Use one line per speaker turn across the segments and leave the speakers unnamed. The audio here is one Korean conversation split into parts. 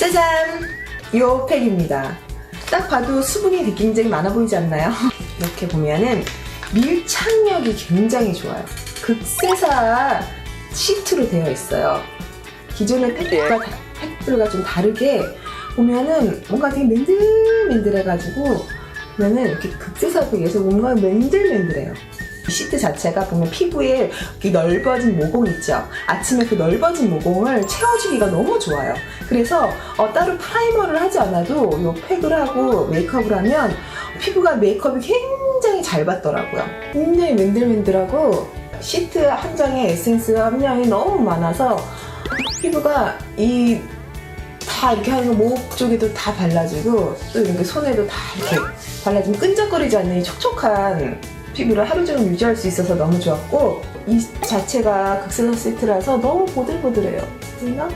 짜잔! 요 팩입니다. 딱 봐도 수분이 굉장히 많아 보이지 않나요? 이렇게 보면은 밀착력이 굉장히 좋아요. 극세사 시트로 되어 있어요. 기존의 팩과 다- 팩들과 좀 다르게 보면은 뭔가 되게 맨들맨들해가지고 보면은 이렇게 극세사에 비해서 뭔가 맨들맨들해요. 이 시트 자체가 보면 피부에 이 넓어진 모공 있죠. 아침에 그 넓어진 모공을 채워주기가 너무 좋아요. 그래서 어, 따로 프라이머를 하지 않아도 이 팩을 하고 메이크업을 하면 피부가 메이크업이 굉장히 잘 받더라고요. 굉장히 맨들맨들하고 시트 한 장에 에센스 함량이 너무 많아서 피부가 이 다 이렇게 하는 목 쪽에도 다 발라지고 또 이렇게 손에도 다 이렇게 발라지면 끈적거리지 않는 이 촉촉한 피부를 하루 종일 유지할 수 있어서 너무 좋았고 이 자체가 극세사 세트라서 너무 보들보들해요. 보이나?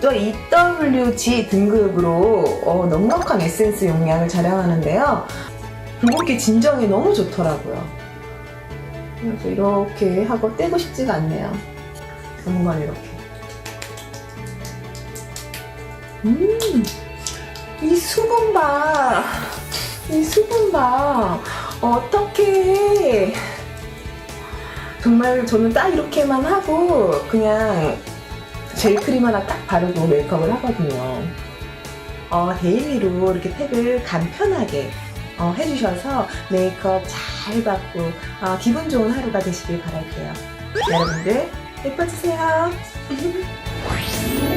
또 EWG 등급으로 어, 넉넉한 에센스 용량을 자랑하는데요. 붉은기 진정이 너무 좋더라고요. 그래서 이렇게 하고 떼고 싶지가 않네요. 정말 이렇게. 음, 이 수분 봐. 이 수분 봐. 어 정말 저는 딱 이렇게만 하고 그냥 젤 크림 하나 딱 바르고 메이크업을 하거든요. 어, 데일리로 이렇게 팩을 간편하게 어, 해주셔서 메이크업 잘 받고 어, 기분 좋은 하루가 되시길 바랄게요. 여러분들 예뻐지세요.